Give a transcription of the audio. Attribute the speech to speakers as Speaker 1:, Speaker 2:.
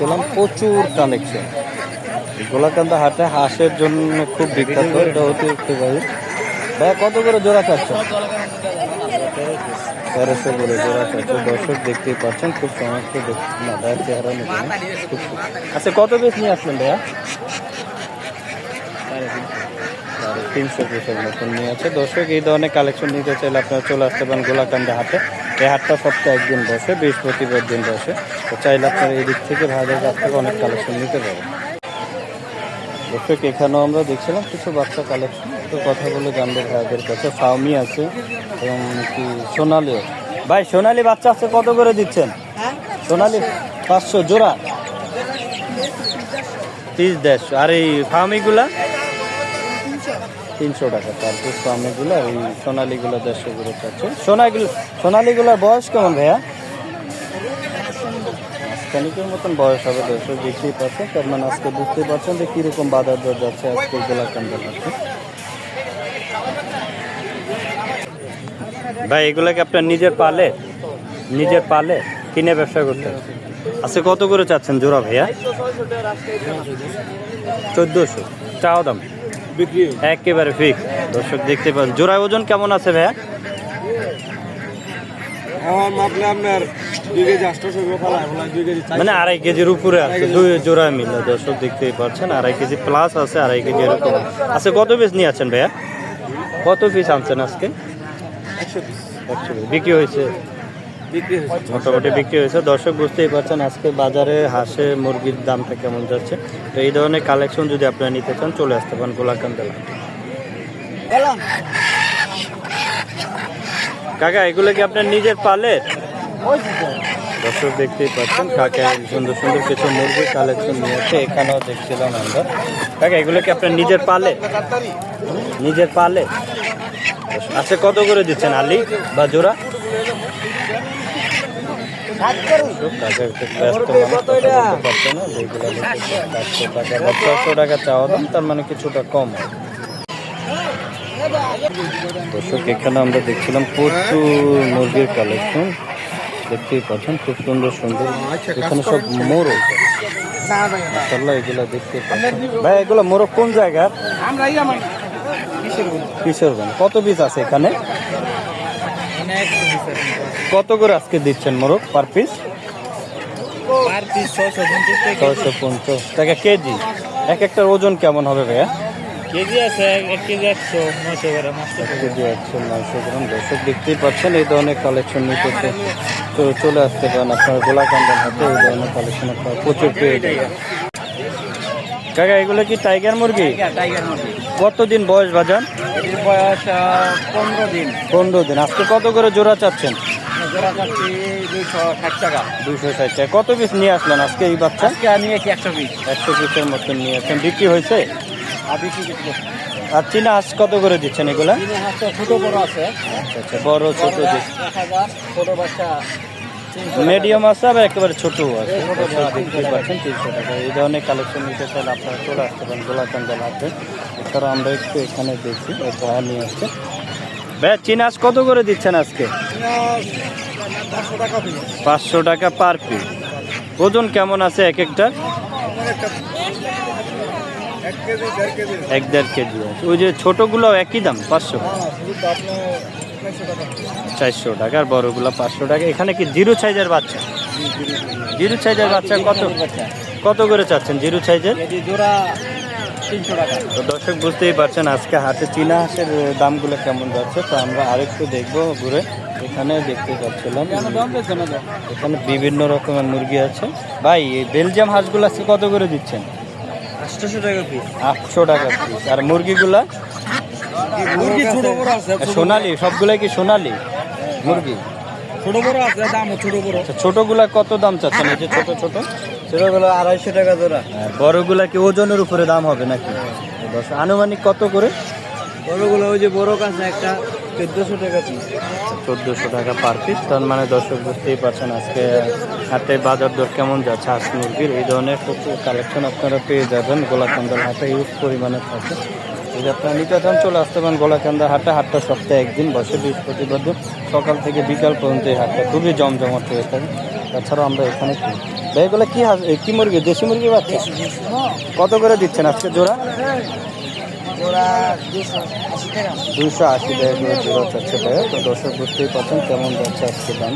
Speaker 1: পেলাম প্রচুর কালেকশন গোলাকান্দা হাটে হাঁসের জন্য খুব বিখ্যাত, এটা অতিরিক্ত গাড়ি ভাই কত করে জোড়া চাচ্ছ তেরোশো করে জোড়া চাচ্ছ। দর্শক দেখতেই পাচ্ছেন, খুব চমৎকার দেখতে। না, ভাইয়ের চেহারা নেই আচ্ছা কত পিস নিয়ে আসলেন ভাইয়া? তিনশো পিসের মতন নিয়ে আছে দর্শক, এই ধরনের কালেকশন নিতে চাইলে আপনারা চলে আসতে পারেন গোলাকান্দা হাটে। এই হাটটা সপ্তাহে একদিন বসে বৃহস্পতিবার দিন বসে। তো চাইলে আপনারা এই দিক থেকে ভাইদের কাছ থেকে অনেক কালেকশন নিতে পারেন। দর্শক এখানেও আমরা দেখছিলাম কিছু বাচ্চা কালেকশন তো কথা বলে জানবে ভাইদের কাছে। ফাউমি আছে এবং কি সোনালিও ভাই সোনালি বাচ্চা আছে কত করে দিচ্ছেন? সোনালি পাঁচশো। জোড়া? তিরিশ দেড়শো। আর এই ফার্মিগুলা তিনশো টাকা। পার পিস ফার্মিগুলো আর এই সোনালিগুলো দেড়শো করে চাচ্ছে। সোনাগুলো সোনালিগুলোর বয়স কেমন ভাইয়া? খানিকের মতন বয়স হবে দর্শক দেখতেই পাচ্ছেন তার মানে আজকে বুঝতেই পারছেন যে কীরকম বাজার দর যাচ্ছে আজকে গোলাকান্দার হাটে ভাই এগুলো কি আপনার নিজের পালে? নিজের পালে কিনে ব্যবসা করতে? আচ্ছা কত করে চাচ্ছেন জোড়া ভাইয়া? চোদ্দোশো। চাও দাম?
Speaker 2: বিক্রি?
Speaker 1: একেবারে ফিক্স দর্শক দেখতে পাচ্ছেন জোড়া ওজন কেমন আছে ভাইয়া?
Speaker 2: আমার মাপলে আপনার দুই কেজি আটশোশো করে ফেলা ফেলা দুই কেজি
Speaker 1: মানে আড়াই কেজির উপরে আছে দুই জোড়া মিলে। দর্শক দেখতেই পাচ্ছেন আড়াই কেজি প্লাস আছে আড়াই কেজি এরকম। আচ্ছা কত পিস নিয়ে আছেন ভাইয়া? কত পিস আনছেন আজকে?
Speaker 2: একশো পিস
Speaker 1: বিক্রি হয়েছে? মোটামুটি বিক্রি হয়েছে। দর্শক বুঝতেই পারছেন আজকে বাজারে হাঁসে মুরগির দামটা কেমন যাচ্ছে। তো এই ধরনের কালেকশন যদি আপনারা নিতে চান চলে আসতে পারেন গোলাকান্দাল কাকা এগুলো কি আপনার নিজের পালের? দর্শক দেখতেই পাচ্ছেন কাকা সুন্দর সুন্দর কিছু মুরগির কালেকশন নিয়ে নিয়েছে এখানেও দেখছিলাম আমরা। কাকা এগুলো কি আপনার নিজের পালে? নিজের পালে? আচ্ছা কত করে দিচ্ছেন আলি বা জোড়া কাকা একটু ব্যস্ত মানুষ, কথা বলতে পারছে না, যেগুলো লিখেছে, চারশো টাকা চাওয়া দাম, তার মানে কিছুটা কম। দর্শক, এখানে আমরা দেখছিলাম প্রচুর মুরগির কালেকশন দেখতেই পাচ্ছেন, খুব সুন্দর সুন্দর। এখানে সব মোরগ। মাসাল্লাহ এগুলো দেখতে পাচ্ছেন। ভাই, এগুলো মোরগ কোন জায়গার? কিশোরগঞ্জ। কত পিস আছে এখানে? কত করে আজকে দিচ্ছেন মোরগ পার পিস
Speaker 2: পার পিস ছশো পঞ্চাশ
Speaker 1: টাকা কেজি। এক একটার ওজন কেমন হবে ভাইয়া?
Speaker 2: কেজি আছে এক কেজি একশো নশো গ্রাম
Speaker 1: কেজি একশো নয়শো গ্রাম। দর্শক দেখতেই পাচ্ছেন এই ধরনের কালেকশন নিতেছে তো চলে আসতে পারেন আপনার গোলাকান্দার হাতে এই ধরনের কালেকশন আপনার প্রচুর পেয়ে যাবেন। কাকা এগুলো কি টাইগার মুরগি?
Speaker 2: টাইগার মুরগি।
Speaker 1: কতদিন বয়স বাজান?
Speaker 2: এটির বয়স পনেরো দিন।
Speaker 1: পনেরো দিন। আজকে কত করে জোড়া চাচ্ছেন?
Speaker 2: জোড়া কাটছি দুইশো ষাট টাকা।
Speaker 1: দুইশো ষাট টাকা। কত পিস নিয়ে আসলেন আজকে এই বাচ্চা?
Speaker 2: আজকে একশো পিস
Speaker 1: একশো পিসের মতন নিয়ে আসছেন। বিক্রি হয়েছে?
Speaker 2: আর বিক্রি
Speaker 1: আর চীনা হাঁস কত করে দিচ্ছেন এগুলা?
Speaker 2: ছোটো বড় আছে।
Speaker 1: আচ্ছা আচ্ছা বড় ছোট
Speaker 2: ছোটো বাচ্চা
Speaker 1: মিডিয়াম আছে আবার একেবারে ছোট আছে।
Speaker 2: এই আছে,
Speaker 1: দেখতে পাচ্ছেন তিনশো টাকা। এই ধরনের কালেকশন নিতে চাইলে আপনারা চলে আসতে পারেন গোলাকান্দাল হাতে এছাড়া আমরা একটু এখানে দেখছি ভাড়া নিয়ে আসছে। ভাই চিনাস কত করে দিচ্ছেন আজকে?
Speaker 2: পাঁচশো টাকা
Speaker 1: পার পিস ওজন কেমন আছে এক একটা?
Speaker 2: এক দেড় কেজি
Speaker 1: আছে। ওই যে ছোটোগুলো একই দাম, পাঁচশো? চারশো টাকা, আর বড়গুলো পাঁচশো টাকা। এখানে কি জিরো সাইজের বাচ্চা? জিরো সাইজের বাচ্চা কত? কত করে চাচ্ছেন জিরো সাইজের?
Speaker 2: তিনশো টাকা।
Speaker 1: তো দর্শক বুঝতেই পারছেন আজকে হাতে চীনা হাঁসের দামগুলো কেমন যাচ্ছে। তো আমরা আরেকটু দেখব ঘুরে। এখানে দেখতে পাচ্ছিলাম
Speaker 2: দাম দাম?
Speaker 1: এখানে বিভিন্ন রকমের মুরগি আছে। ভাই এই বেলজিয়াম হাঁসগুলো আজকে কত করে দিচ্ছেন?
Speaker 2: আটশোশো টাকা পিস
Speaker 1: আটশো টাকা পিস আর মুরগিগুলা?
Speaker 2: মুরগি ছোট বড় আছে
Speaker 1: সোনালি সবগুলাই কি সোনালি মুরগি?
Speaker 2: ছোট বড় আছে দামও ছোট বড়।
Speaker 1: আচ্ছা ছোটগুলা কত দাম চাচ্ছেন? এই যে ছোট ছোট।
Speaker 2: ছোটগুলো আড়াইশো টাকা জোড়া।
Speaker 1: আর বড়গুলা কি ওজনের উপরে দাম হবে নাকি? দশ আনুমানিক কত করে?
Speaker 2: বড়গুলো ওই যে বড় কাছে একটা চোদ্দোশো টাকা পিস
Speaker 1: চোদ্দোশো টাকা পার পিস তার মানে দর্শক বুঝতেই পারছেন আজকে হাটে বাজার দর কেমন যাচ্ছে। হাঁস মুরগির এই ধরনের প্রচুর কালেকশন আপনারা পেয়ে যাবেন। গোলাকান্দার হাটে ইউজ পরিমাণে থাকে। যদি আপনারা নিতে চান চলে আসতে পারেন গোলাকান্দা হাটে। হাটটা সপ্তাহে একদিন বসে বৃহস্পতিবার সকাল থেকে বিকাল পর্যন্ত এই হাটটা খুবই জমজমাট হয়ে থাকে। তাছাড়াও আমরা এখানে এগুলো কি কি মুরগি? দেশি মুরগি বাচ্চা কত করে দিচ্ছেন আজকে জোড়া?
Speaker 3: দুশো
Speaker 1: আশি টাকা। করে জোড়া চাচ্ছে ভাইয়া তো দর্শক বুঝতেই পারছেন কেমন যাচ্ছে আজকে দাম।